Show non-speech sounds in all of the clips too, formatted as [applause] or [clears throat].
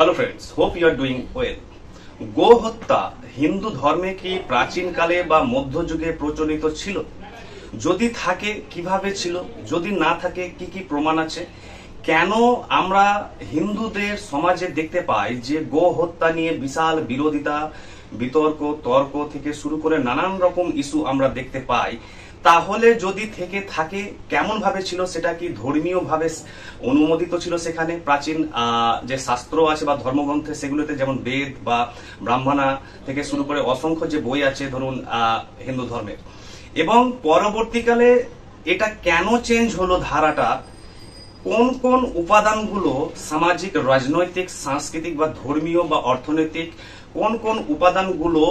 Hello friends hope you are doing well গো হত্যা হিন্দু ধর্মে কি প্রাচীনকালে বা মধ্যযুগে প্রচলিত ছিল? যদি থাকে, কীভাবে ছিল? যদি না থাকে, কি কি প্রমাণ আছে? কেন আমরা হিন্দুদের সমাজে দেখতে পাই যে গো হত্যা নিয়ে বিশাল বিরোধিতা, বিতর্ক, তর্ক থেকে শুরু করে নানান রকম ইস্যু আমরা দেখতে পাই? তাহলে যদি থেকে থাকে, কেমন ভাবে ছিল সেটা কি ধর্মীয় ভাবে অনুমোদিত ছিল সেখানে? প্রাচীন যে শাস্ত্র আছে বা ধর্মগ্রন্থে সেগুলোতে যেমন বেদ বা ব্রাহ্মণা থেকে শুরু করে অসংখ্য যে বই আছে, ধরুন হিন্দু ধর্মের। এবং পরবর্তীকালে এটা কেন চেঞ্জ হলো ধারাটা? কোন কোন উপাদানগুলো সামাজিক, রাজনৈতিক, সাংস্কৃতিক বা ধর্মীয় বা অর্থনৈতিক, কোন কোন উপাদানগুলো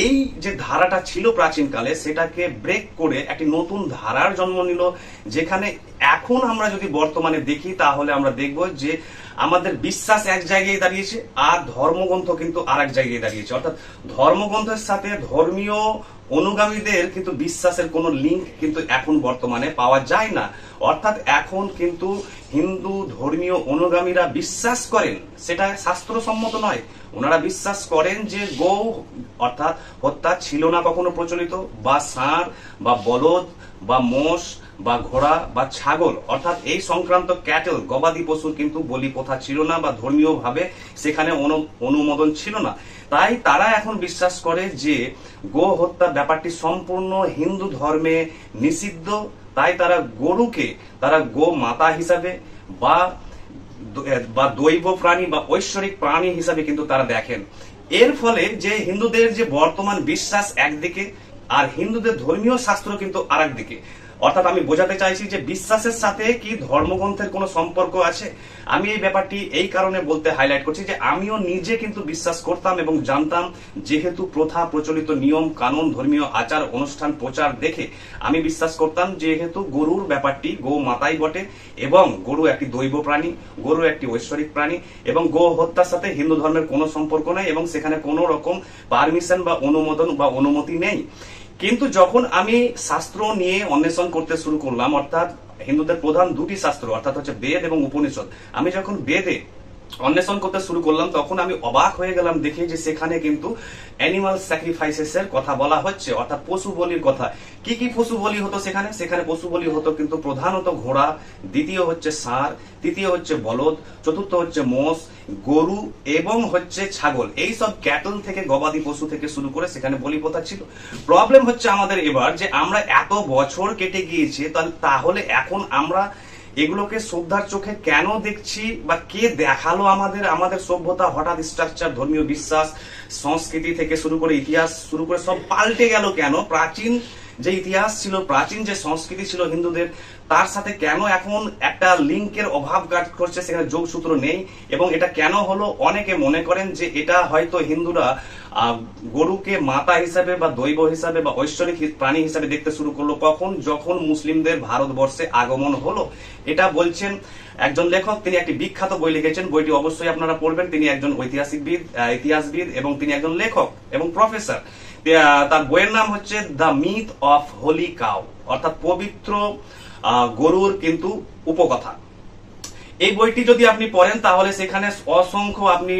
এই যে ধারাটা ছিল প্রাচীনকালে, সেটাকে ব্রেক করে একটি নতুন ধারার জন্ম নিল, যেখানে এখন আমরা যদি বর্তমানে দেখি, তাহলে আমরা দেখব যে আমাদের বিশ্বাস এক জায়গায় দাঁড়িয়েছে আর ধর্মগ্রন্থ কিন্তু আর এক জায়গায় দাঁড়িয়েছে। অর্থাৎ ধর্মগ্রন্থের সাথে ধর্মীয় অনুগামীদের কিন্তু বিশ্বাসের কোনো লিঙ্ক কিন্তু এখন বর্তমানে পাওয়া যায় না। অর্থাৎ এখন কিন্তু হিন্দু ধর্মীয় অনুগামীরা বিশ্বাস করেন, সেটা শাস্ত্রসম্মত নয়। ওনারা বিশ্বাস করেন যে গৌ, অর্থাৎ হত্যা ছিল না কখনো প্রচলিত, বা ষাঁড়, বা বলদ, বা মোষ, বা ঘোড়া, বা ছাগল, অর্থাৎ এই সংক্রান্ত ক্যাটেল গবাদি পশুর কিন্তু বলি প্রথা ছিল না, বা ধর্মীয় ভাবে সেখানে অনু- অনুমোদন ছিল না। তাই তারা এখন বিশ্বাস করে যে গো হত্যা ব্যাপারটি সম্পূর্ণ হিন্দু ধর্মে নিষিদ্ধ। তাই তারা গরুকে তারা গো মাতা হিসাবে বা বা দৈব প্রাণী বা ঐশ্বরিক প্রাণী হিসাবে কিন্তু তারা দেখেন। এর ফলে যে হিন্দুদের যে বর্তমান বিশ্বাস একদিকে, আর হিন্দুদের ধর্মীয় শাস্ত্র কিন্তু আরেকদিকে। অর্থাৎ আমি বোঝাতে চাইছি যে বিশ্বাসের সাথে কি ধর্মগ্রন্থের কোনো সম্পর্ক আছে? আমি এই ব্যাপারটি এই কারণে বলতে হাইলাইট করছি যে আমিও নিজে কিন্তু বিশ্বাস করতাম এবং জানতাম যেহেতু প্রথা প্রচলিত নিয়ম, কানুন, ধর্মীয় আচার, অনুষ্ঠান, প্রচার দেখে আমি বিশ্বাস করতাম যেহেতু গরুর ব্যাপারটি গো মাতাই বটে এবং গরু একটি দৈব প্রাণী, গরু একটি ঐশ্বরিক প্রাণী এবং গো হত্যার সাথে হিন্দু ধর্মের কোনো সম্পর্ক নেই এবং সেখানে কোনো রকম পারমিশন বা অনুমোদন বা অনুমতি নেই। কিন্তু যখন আমি শাস্ত্র নিয়ে অন্বেষণ করতে শুরু করলাম, অর্থাৎ হিন্দুদের প্রধান দুটি শাস্ত্র, অর্থাৎ হচ্ছে বেদ এবং উপনিষদ, আমি যখন বেদে অন্বেষণ করতে শুরু করলাম, তখন আমি অবাক হয়ে গেলাম দেখে যে সেখানে কিন্তু অ্যানিমাল স্যাক্রিফাইসেস এর কথা বলা হচ্ছে, অর্থাৎ পশু বলির কথা। কি কি পশু বলি হতো সেখানে? সেখানে পশু বলি হতো কিন্তু প্রধানত ঘোড়া, দ্বিতীয় হচ্ছে ষাঁড়, তৃতীয় হচ্ছে বলদ, চতুর্থ হচ্ছে মোষ, গরু এবং হচ্ছে ছাগল। এই সব ক্যাটল থেকে, গবাদি পশু থেকে শুরু করে সেখানে বলি প্রথা ছিল। প্রবলেম হচ্ছে আমাদের এবার যে আমরা এত বছর কেটে গিয়েছে তাহলে এখন আমরা এগুলোকে শ্রদ্ধার চোখে কেন দেখছি বা কে দেখাল আমাদের আমাদের সভ্যতা হঠাৎ স্ট্রাকচার ধর্মীয় বিশ্বাস, সংস্কৃতি থেকে শুরু করে ইতিহাস শুরু করে সব পাল্টে গেল কেন? প্রাচীন যে ইতিহাস ছিল, প্রাচীন যে সংস্কৃতি ছিল হিন্দুদের, তার সাথে কেন এখন একটা লিঙ্কের অভাব কাজ করছে, সেখানে যোগসূত্র নেই? এবং এটা কেন হলো? অনেকে মনে করেন যে এটা হয়তো হিন্দুরা গরুকে মাতা হিসাবে বা দৈব হিসাবে বা ঐশ্বরিক প্রাণী হিসাবে দেখতে শুরু করল কখন? যখন মুসলিমদের ভারতবর্ষে আগমন হলো। এটা বলছেন একজন লেখক, তিনি একটি বিখ্যাত বই লিখেছেন। বইটি অবশ্যই আপনারা পড়বেন। তিনি একজন ঐতিহাসিকবিদ ইতিহাসবিদ এবং তিনি একজন লেখক এবং প্রফেসর। তার বইয়ের নাম হচ্ছে the myth of holy cow, অর্থাৎ পবিত্র গরুর কিন্তু উপকথা। এই বইটি যদি আপনি পড়েন, তাহলে সেখানে অসংখ্য আপনি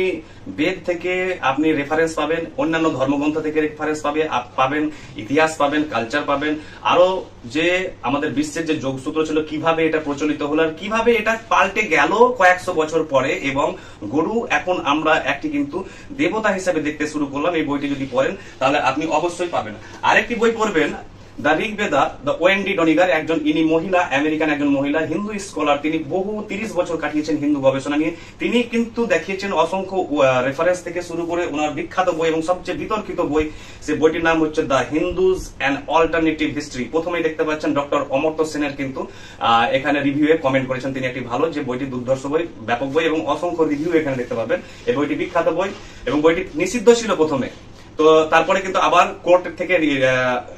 বেদ থেকে আপনি রেফারেন্স পাবেন, অন্যান্য ধর্মগ্রন্থ থেকে রেফারেন্স পাবে পাবেন, ইতিহাস পাবেন কালচার পাবেন। আরও যে আমাদের বিশ্বের যে যোগসূত্র ছিল, কীভাবে এটা প্রচলিত হলো আর কীভাবে এটা পাল্টে গেল কয়েকশো বছর পরে, এবং গরু এখন আমরা একটি কিন্তু দেবতা হিসেবে দেখতে শুরু করলাম। এই বইটি যদি পড়েন, তাহলে আপনি অবশ্যই পাবেন। আরেকটি বই পড়বেন দ্য দ্য ডনিগার, একজন ইনি মহিলা, আমেরিকান একজন মহিলা, হিন্দু স্কলার, তিনি বহু তিরিশ বছর কাটিয়েছেন হিন্দু গবেষণা নিয়ে। তিনি কিন্তু দেখিয়েছেন অসংখ্য রেফারেন্স থেকে শুরু করে ওনার বিখ্যাত বই এবং সবচেয়ে বিতর্কিত বই, সে বইটির নাম হচ্ছে the Hindus and alternative history. প্রথমেই দেখতে পাচ্ছেন ডক্টর অমর্ত্য সেনের কিন্তু এখানে রিভিউয়ে কমেন্ট করেছেন। তিনি একটি ভালো, যে বইটি দুর্ধর্ষ বই, ব্যাপক বই এবং অসংখ্য রিভিউ এখানে দেখতে পাবেন। এই বইটি বিখ্যাত বই এবং বইটি নিষিদ্ধ ছিল প্রথমে। তো তারপরে কিন্তু আবার কোর্ট থেকে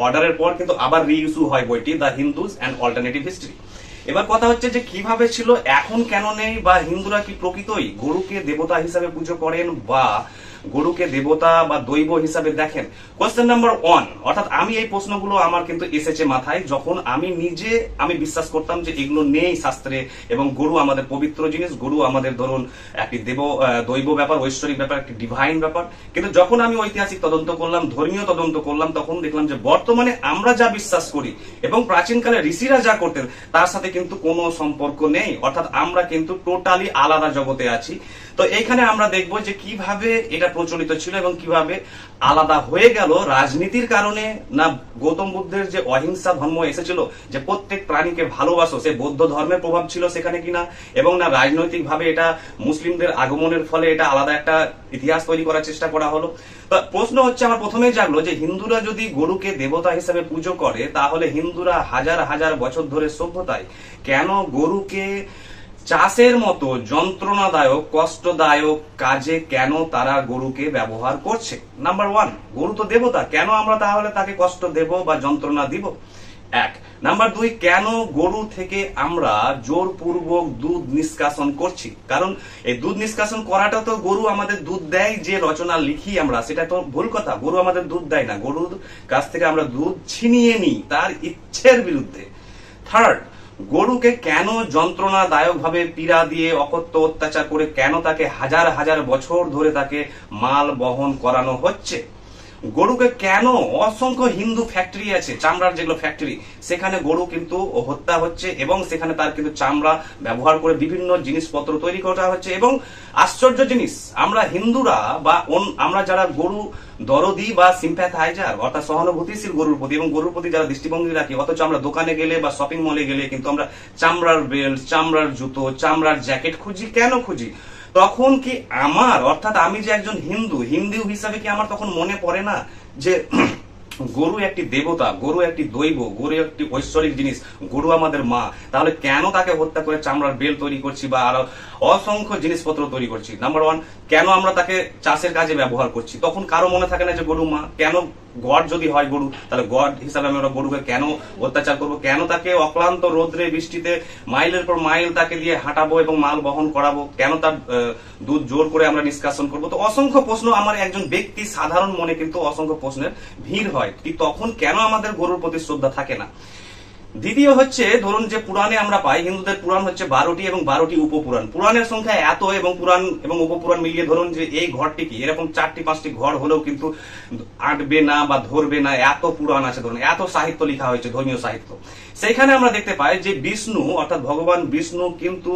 অর্ডারের পর কিন্তু আবার রিইস্যু হয় বইটি the Hindus and alternative history এবার কথা হচ্ছে যে কীভাবে ছিল, এখন কেন নেই, বা হিন্দুরা কি প্রকৃতই গরুকে দেবতা হিসাবে পুজো করেন, বা গরুকে দেবতা বা দৈব হিসাবে দেখেন। কোয়েশ্চেন নাম্বার ওয়ান অর্থাৎ আমি এই প্রশ্নগুলো আমার কিন্তু এসেছে মাথায়, যখন আমি নিজে, আমি বিশ্বাস করতাম যে এগুলো নেই শাস্ত্রে, এবং গরু আমাদের পবিত্র জিনিস, গরু আমাদের ধরুন একটি দেব দৈব ব্যাপার, ঐশ্বরিক ব্যাপার, একটি ডিভাইন ব্যাপার। কিন্তু যখন আমি ঐতিহাসিক তদন্ত করলাম, ধর্মীয় তদন্ত করলাম, তখন দেখলাম যে বর্তমানে আমরা যা বিশ্বাস করি, এবং প্রাচীনকালে ঋষিরা যা করতেন, তার সাথে কিন্তু কোনো সম্পর্ক নেই। অর্থাৎ আমরা কিন্তু টোটালি আলাদা জগতে আছি। তো এইখানে আমরা দেখব যে কীভাবে এটা প্রচলিত ছিল এবং কীভাবে আলাদা হয়ে গেল রাজনীতির কারণে না গৌতম বুদ্ধের যে অহিংসা ধর্ম এসেছিল, যে প্রত্যেক প্রাণীকে ভালোবাসো, সে বৌদ্ধ ধর্মের প্রভাব ছিল সেখানে কিনা, এবং না রাজনৈতিকভাবে এটা মুসলিমদের আগমনের ফলে এটা আলাদা একটা ইতিহাস তৈরি করার চেষ্টা করা হলো। প্রশ্ন হচ্ছে, আমার প্রথমেই জাগলো যে হিন্দুরা যদি গরুকে দেবতা হিসেবে পুজো করে, তাহলে হিন্দুরা হাজার হাজার বছর ধরে সভ্যতায় কেন গরুকে চাষের মতো যন্ত্রণাদায়ক, কষ্টদায়ক কাজে কেন তারা গরুকে ব্যবহার করছে? নাম্বার ওয়ান গরু তো দেবতা, কেন আমরা তাহলে তাকে কষ্ট দেব বা যন্ত্রণা দিব? এক নাম্বার দুই, কেন গরু থেকে আমরা জোরপূর্বক দুধ নিষ্কাশন করছি? কারণ এই দুধ নিষ্কাশন করাটা তো গরু আমাদের দুধ দেয় যে রচনা লিখি আমরা, সেটা তো ভুল কথা। গরু আমাদের দুধ দেয় না। গরুর কাছ থেকে আমরা দুধ ছিনিয়ে নিই তার ইচ্ছের বিরুদ্ধে। থার্ড গরুকে কেন যন্ত্রণাদায়ক ভাবে পীড়া দিয়ে অকথ্য অত্যাচার করে কেন তাকে হাজার হাজার বছর ধরে তাকে মাল বহন করানো হচ্ছে? গরুকে কেন অসংখ্য হিন্দু ফ্যাক্টরি আছে, চামড়ার যেগুলো ফ্যাক্টরি সেখানে গরু কিন্তু হত্যা হচ্ছে এবং সেখানে তার কিন্তু চামড়া ব্যবহার করে বিভিন্ন জিনিসপত্র তৈরি করা হচ্ছে এবং আশ্চর্য জিনিস, আমরা হিন্দুরা বা আমরা যারা গরু দরদি বা সিম্প্যাথাইজার অর্থাৎ সহানুভূতিশীল গরুর প্রতি এবং গরুর প্রতি যারা দৃষ্টিভঙ্গি রাখি, অথচ আমরা দোকানে গেলে বা শপিং মলে গেলে কিন্তু আমরা চামড়ার বেল্ট চামড়ার জুতো, চামড়ার জ্যাকেট খুঁজি, কেন খুঁজি? তখন কি আমার, অর্থাৎ আমি যে একজন হিন্দু হিন্দু হিসাবে কি আমার তখন মনে পড়ে না যে [clears throat] গরু একটি দেবতা, গরু একটি দৈব, গরু একটি ঐশ্বরিক জিনিস, গরু আমাদের মা, তাহলে কেন তাকে হত্যা করে চামড়ার বেল তৈরি করছি বা আরও অসংখ্য জিনিসপত্র তৈরি করছি? নাম্বার ওয়ান কেন আমরা তাকে চাষের কাজে ব্যবহার করছি? তখন কারও মনে থাকে না যে গরু মা, কেন গড যদি হয় গরু, তাহলে গড হিসাবে আমরা গরুকে কেন অত্যাচার করব? কেন তাকে অক্লান্ত রোদ্রে বৃষ্টিতে মাইলের পর মাইল তাকে দিয়ে হাঁটাবো এবং মাল বহন করাবো? কেন তার দুধ জোর করে আমরা নিষ্কাশন করব? তো অসংখ্য প্রশ্ন আমার একজন ব্যক্তি সাধারণ মনে কিন্তু অসংখ্য প্রশ্নের ভিড় হয়। তখন কেন আমাদের গরুর প্রতি শ্রদ্ধা থাকে না? দ্বিতীয় হচ্ছে, ধরুন যে পুরাণে আমরা পাই, হিন্দুদের পুরাণ হচ্ছে বারোটি এবং বারোটি উপপুরাণ। পুরাণের সংখ্যা এত এবং পুরাণ এবং উপপুরাণ মিলিয়ে ধরুন যে এই ঘরটি কি? এরকম চারটি পাঁচটি ঘর হলেও কিন্তু আঁটবে না বা ধরবে না, এত পুরাণ আছে ধরুন। এত সাহিত্য লিখা হয়েছে, ধর্মীয় সাহিত্য। সেইখানে আমরা দেখতে পাই যে বিষ্ণু, অর্থাৎ ভগবান বিষ্ণু কিন্তু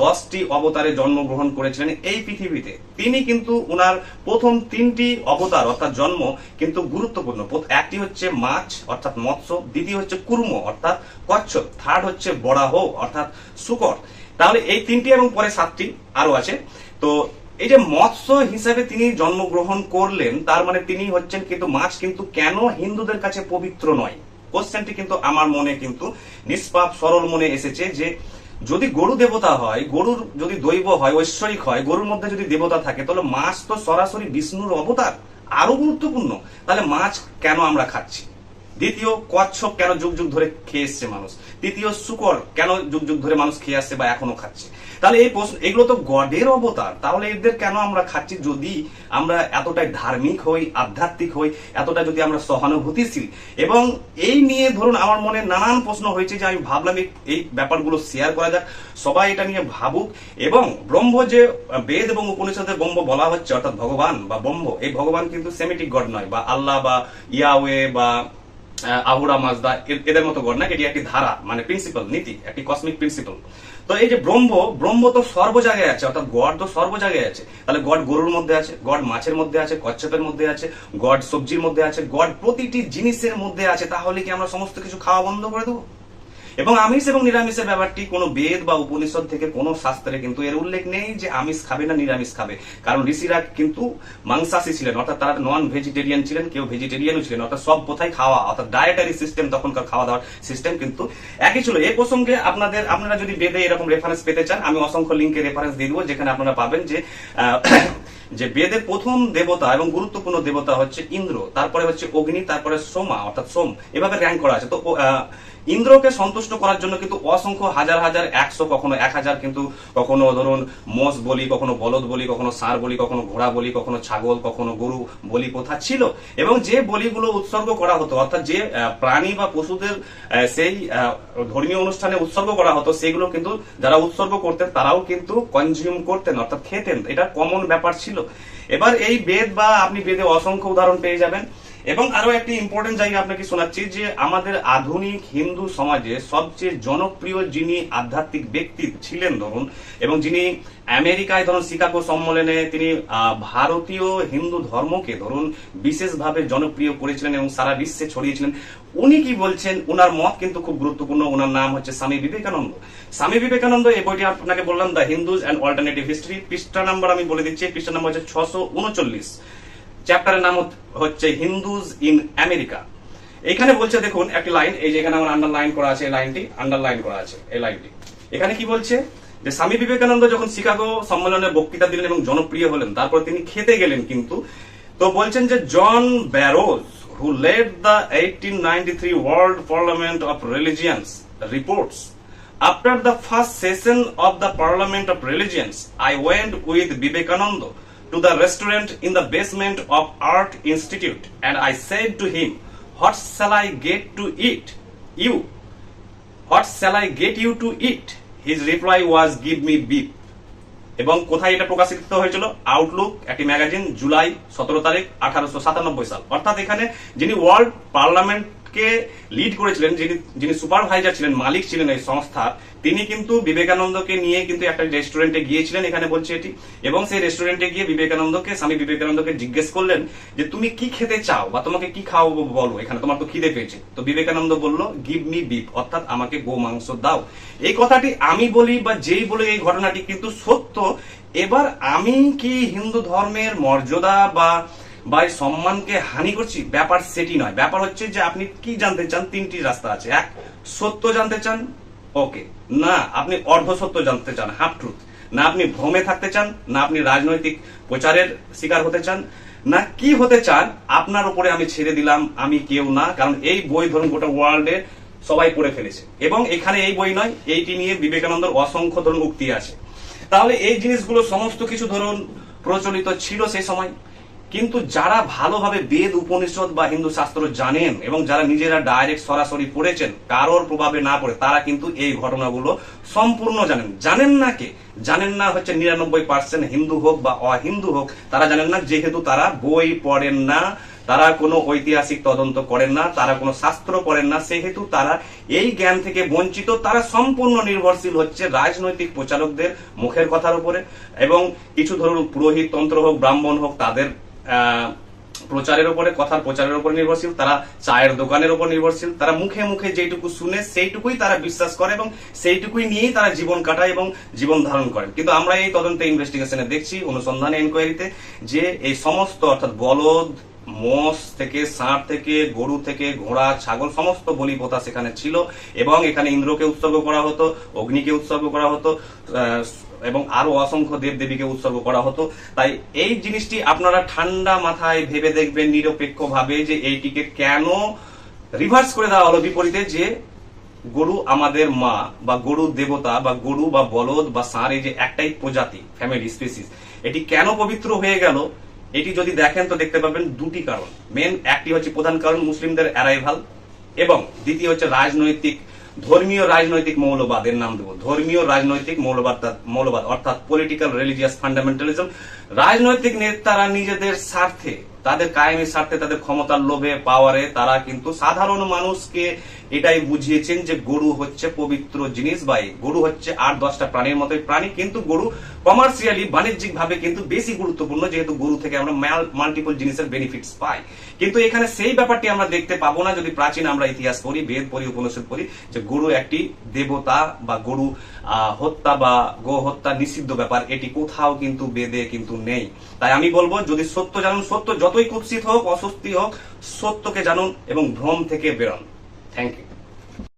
দশটি অবতারে জন্মগ্রহণ করেছিলেন এই পৃথিবীতে। তিনি কিন্তু ওনার প্রথম তিনটি অবতার, অর্থাৎ জন্ম, কিন্তু গুরুত্বপূর্ণ। একটি হচ্ছে মাছ, অর্থাৎ মৎস্য, দ্বিতীয় হচ্ছে কুর্ম, অর্থাৎ কচ্ছপ। থার্ড হচ্ছে বরাহ, অর্থাৎ শুকর। তাহলে এই তিনটি এবং পরে সাতটি আরও আছে। তো এই যে মৎস্য হিসাবে তিনি জন্মগ্রহণ করলেন, তার মানে তিনি হচ্ছেন কিন্তু মাছ কিন্তু কেন হিন্দুদের কাছে পবিত্র নয়? কোশ্চেনটি কিন্তু আমার মনে কিন্তু নিষ্পাপ, সরল মনে এসেছে যে যদি গরু দেবতা হয়, গরুর যদি দৈব হয়, ঐশ্বরিক হয়, গরুর মধ্যে যদি দেবতা থাকে, তাহলে মাছ তো সরাসরি বিষ্ণুর অবতার। আরও গুরুত্বপূর্ণ, তাহলে মাছ কেন আমরা খাচ্ছি? দ্বিতীয়, কচ্ছপ কেন যুগ যুগ ধরে খেয়ে এসছে মানুষ? তৃতীয়, শুকর কেন যুগ যুগ ধরে মানুষ খেয়ে আসছে বা এখনও খাচ্ছে? তাহলে এই প্রশ্ন এগুলো তো গডের অবতার। তাহলে এদের কেন আমরা খাচ্ছি যদি আমরা এতটাই ধার্মিক হই আধ্যাত্মিক হই এতটা যদি আমরা সহানুভূতিশীল? এবং এই নিয়ে ধরুন আমার মনে নানান প্রশ্ন হয়েছে যে আমি ভাবলাম এই- ব্যাপারগুলো শেয়ার করা যাক। সবাই এটা নিয়ে ভাবুক। এবং ব্রহ্ম যে বেদ এবং উপনিষদের ব্রহ্ম বলা হচ্ছে অর্থাৎ ভগবান বা ব্রহ্ম এই ভগবান কিন্তু সেমিটিক গড নয় বা আল্লাহ বা ইয়াওয়ে বা আহ, আহুরা মাজদা এদের মতো গড় না এটি একটি ধারা মানে প্রিন্সিপাল নীতি একটি কসমিক প্রিন্সিপাল তো এই যে ব্রহ্ম ব্রহ্ম তো সর্ব জায়গায় আছে, অর্থাৎ গড তো সর্ব জায়গায় আছে। তাহলে গড গরুর মধ্যে আছে, গড মাছের মধ্যে আছে, কচ্ছপের মধ্যে আছে, গড সবজির মধ্যে আছে, গড প্রতিটি জিনিসের মধ্যে আছে, তাহলে কি আমরা সমস্ত কিছু খাওয়া বন্ধ করে দেবো? এবং আমিষ এবং নিরামিষের ব্যাপারটি কোনো বেদ বা উপনিষদ থেকে কোনো শাস্ত্রে কিন্তু এর উল্লেখ নেই যে আমিষ খাবে না নিরামিষ খাবে। কারণ ঋষিরা কিন্তু মাংসাশী ছিলেন, অর্থাৎ তারা নন ভেজিটেরিয়ান ছিলেন, কেউ ভেজিটেরিয়ানও ছিলেন, অর্থাৎ সব কোথায় খাওয়া, অর্থাৎ ডায়েটারি সিস্টেম তখনকার খাওয়া দাওয়ার সিস্টেম কিন্তু একই ছিল। এই প্রসঙ্গে আপনাদের, আপনারা যদি বেদে এরকম রেফারেন্স পেতে চান, আমি অসংখ্য লিঙ্কে রেফারেন্স দিয়ে দেবো, যেখানে আপনারা পাবেন যে [coughs] যে বেদের প্রথম দেবতা এবং গুরুত্বপূর্ণ দেবতা হচ্ছে ইন্দ্র, তারপরে হচ্ছে অগ্নি, তারপরে সোমা, অর্থাৎ সোম, এভাবে র্যাঙ্ক করা আছে। তো ইন্দ্রকে সন্তুষ্ট করার জন্য কিন্তু অসংখ্য হাজার হাজার, একশো কখনো এক হাজার কিন্তু কখনো ধরুন মোষ বলি, কখনো বলদ বলি, কখনো ষাঁড় বলি, কখনো ঘোড়া বলি, কখনো ছাগল, কখনো গরু বলি প্রথা ছিল। এবং যে বলিগুলো উৎসর্গ করা হতো, অর্থাৎ যে প্রাণী বা পশুদের সেই ধর্মীয় অনুষ্ঠানে উৎসর্গ করা হতো, সেগুলো কিন্তু যারা উৎসর্গ করতেন, তারাও কিন্তু কনজিউম করতেন, অর্থাৎ খেতেন। এটা কমন ব্যাপার ছিল। এবার এই বেদ বা আপনি বেদে অসংখ্য উদাহরণ পেয়ে যাবেন। এবং আরও একটি ইম্পর্টেন্ট জায়গা আপনাকে শোনাচ্ছি যে আমাদের আধুনিক হিন্দু সমাজে সবচেয়ে জনপ্রিয় যিনি আধ্যাত্মিক ব্যক্তি ছিলেন, ধরুন, এবং যিনি আমেরিকায় ধরুন শিকাগো সম্মেলনে তিনি ভারতীয় হিন্দু ধর্মকে ধরুন বিশেষভাবে জনপ্রিয় করেছিলেন এবং সারা বিশ্বে ছড়িয়েছিলেন উনি কি বলছেন? ওনার মত কিন্তু খুব গুরুত্বপূর্ণ। ওনার নাম হচ্ছে স্বামী বিবেকানন্দ। স্বামী বিবেকানন্দ এই বইটি আপনাকে বললাম the Hindus and alternative history পৃষ্ঠা নাম্বার আমি বলে দিচ্ছি, পৃষ্ঠা নাম্বার হচ্ছে ছশো উনচল্লিশ। চ্যাপ্টারের নাম হচ্ছে হিন্দুজ ইন আমেরিকা। এখানে বলছে দেখুন একটি লাইন এই যে এখানে আমার আন্ডারলাইন করা আছে এই লাইনটি আন্ডারলাইন করা আছে এই লাইনটি। এখানে কি বলছে? যে স্বামী বিবেকানন্দ যখন শিকাগো সম্মেলনে বক্তৃতা দিলেন এবং জনপ্রিয় হলেন তারপর তিনি খেতে গেলেন কিন্তু তো বলছেন যে John Barrows who led the eighteen the 1893 World Parliament of Religions reports after the first session of the parliament of Religions, I went with Vivekananda to the restaurant in the basement of Art Institute and I said to him, What shall I get to eat? You. What shall I get you to eat? His reply was, Give me beef. এবং কোথায় এটা প্রকাশিত হয়েছিল Outlook একটি magazine July সতেরো তারিখ আঠারোশো সাতানব্বই সাল অর্থাৎ এখানে যিনি ওয়ার্ল্ড পার্লামেন্টকে লিড করেছিলেন, যিনি সুপারভাইজার ছিলেন, মালিক ছিলেন এই সংস্থার তিনি কিন্তু বিবেকানন্দকে নিয়ে কিন্তু একটা রেস্টুরেন্টে গিয়েছিলেন, এখানে বলছে এটি, এবং সেই রেস্টুরেন্টে গিয়ে বিবেকানন্দকে, স্বামী বিবেকানন্দকে জিজ্ঞেস করলেন যে, তুমি কি খেতে চাও বা তোমাকে কি খাওয়াবো বলো, এখানে তোমার তো খিদে পেয়েছে। তো বিবেকানন্দ বলল গিভ মি বিফ অর্থাৎ আমাকে গো মাংস দাও। এই কথাটি আমি বলি বা যেই বলে এই ঘটনাটি কিন্তু সত্য, এবার আমি কি হিন্দু ধর্মের মর্যাদা বা এই সম্মানকে হানি করছি, ব্যাপার সেটি নয়। ব্যাপার হচ্ছে যে আপনি কি জানতে চান, তিনটি রাস্তা আছে। এক, সত্য জানতে চান, ওকে। না, আপনি অর্ধ সত্য জানতে চান, হাফ ট্রুথ। না, আপনি ভ্রমে থাকতে চান, না, আপনি রাজনৈতিক প্রচারের শিকার হতে চান। না, কি হতে চান, আপনার উপরে আমি ছেড়ে দিলাম, আমি কেউ না, কারণ এই বই ধরুন গোটা ওয়ার্ল্ডে সবাই পড়ে ফেলেছে। এবং এখানে এই বই নয়, এইটি নিয়ে বিবেকানন্দর অসংখ্য ধরুন উক্তি আছে। তাহলে এই জিনিসগুলো সমস্ত কিছু ধরুন প্রচলিত ছিল সেই সময়। কিন্তু যারা ভালোভাবে বেদ, উপনিষদ বা হিন্দু শাস্ত্র জানেন এবং যারা নিজেরা ডাইরেক্ট সরাসরি পড়েছেন, কারোর প্রভাবে না পড়ে, তারা কিন্তু এই ঘটনাগুলো সম্পূর্ণ জানেন। জানেন না কে? জানেন না হচ্ছে নিরানব্বই পার্সেন্ট হিন্দু হোক বা অহিন্দু হোক, তারা জানেন না, যেহেতু তারা বই পড়েন না, তারা কোনো ঐতিহাসিক তদন্ত করেন না, তারা কোনো শাস্ত্র পড়েন না, সেহেতু তারা এই জ্ঞান থেকে বঞ্চিত, তারা সম্পূর্ণ নির্ভরশীল হচ্ছে রাজনৈতিক প্রচারকদের মুখের কথার উপরে। এবং কিছু ধরুন পুরোহিত তন্ত্র হোক, ব্রাহ্মণ হোক, তাদের প্রচারের উপরে, কথার প্রচারের উপর নির্ভরশীল, তারা চায়ের দোকানের উপর নির্ভরশীল, তারা মুখে মুখে যেটুকু শুনে সেইটুকুই তারা বিশ্বাস করে এবং সেইটুকুই নিয়েই তারা জীবন কাটায় এবং জীবন ধারণ করে। কিন্তু আমরা এই তদন্তে ইনভেস্টিগেশনে দেখছি, অনুসন্ধানে এনকোয়ারিতে যে এই সমস্ত, অর্থাৎ বলদ, মোষ থেকে, ষাঁড় থেকে, গরু থেকে, ঘোড়া, ছাগল, সমস্ত বলি প্রথা সেখানে ছিল এবং এখানে ইন্দ্রকে উৎসর্গ করা হতো, অগ্নিকে উৎসর্গ করা হতো এবং আরও অসংখ্য দেব দেবীকে উৎসর্গ করা হতো। তাই এই জিনিসটি আপনারা ঠান্ডা মাথায় ভেবে দেখবেন নিরপেক্ষ ভাবে যে এইটিকে কেন রিভার্স করে দেওয়া হলো বিপরীতে যে গরু আমাদের মা বা গরু দেবতা বা গরু বা বলদ বা ষাঁড়, এই যে একটাই প্রজাতি ফ্যামিলি স্পিসিস এটি কেন পবিত্র হয়ে গেল? এটি যদি দেখেন তো দেখতে পাবেন দুটি কারণ। মেন একটি হচ্ছে প্রধান কারণ, মুসলিমদের অ্যারাইভাল এবং দ্বিতীয় হচ্ছে রাজনৈতিক ধর্মীয় রাজনৈতিক মৌলবাদের নাম দেবো। ধর্মীয় রাজনৈতিক মৌলবাদ মৌলবাদ অর্থাৎ পলিটিক্যাল রিলিজিয়াস ফান্ডামেন্টালিজম রাজনৈতিক নেতারা নিজেদের স্বার্থে তাদের কায়েমি স্বার্থে, তাদের ক্ষমতার লোভে, পাওয়ারে তারা কিন্তু সাধারণ মানুষকে এটাই বুঝিয়েছেন যে গরু হচ্ছে পবিত্র জিনিস বা গরু হচ্ছে আট, দশটা প্রাণীর মতোই প্রাণী, কিন্তু গরু কমার্শিয়ালি বাণিজ্যিক ভাবে কিন্তু বেশি গুরুত্বপূর্ণ, যেহেতু গরু থেকে আমরা মাল্টিপল জিনিসের বেনিফিটস পাই। কিন্তু এখানে সেই ব্যাপারটি আমরা দেখতে পাবো না, যদি প্রাচীন আমরা ইতিহাস পড়ি, বেদ পড়ি, উপনিষদ পড়ি, যে গরু একটি দেবতা বা গরু হত্যা বা গো হত্যা নিষিদ্ধ ব্যাপার, এটি কোথাও কিন্তু বেদে কিন্তু নেই। তাই আমি বলব, যদি সত্য জানুন, সত্য যতই কুৎসিত হোক অস্বস্তি হোক সত্যকে জানুন এবং ভ্রম থেকে বেরোন। Thank you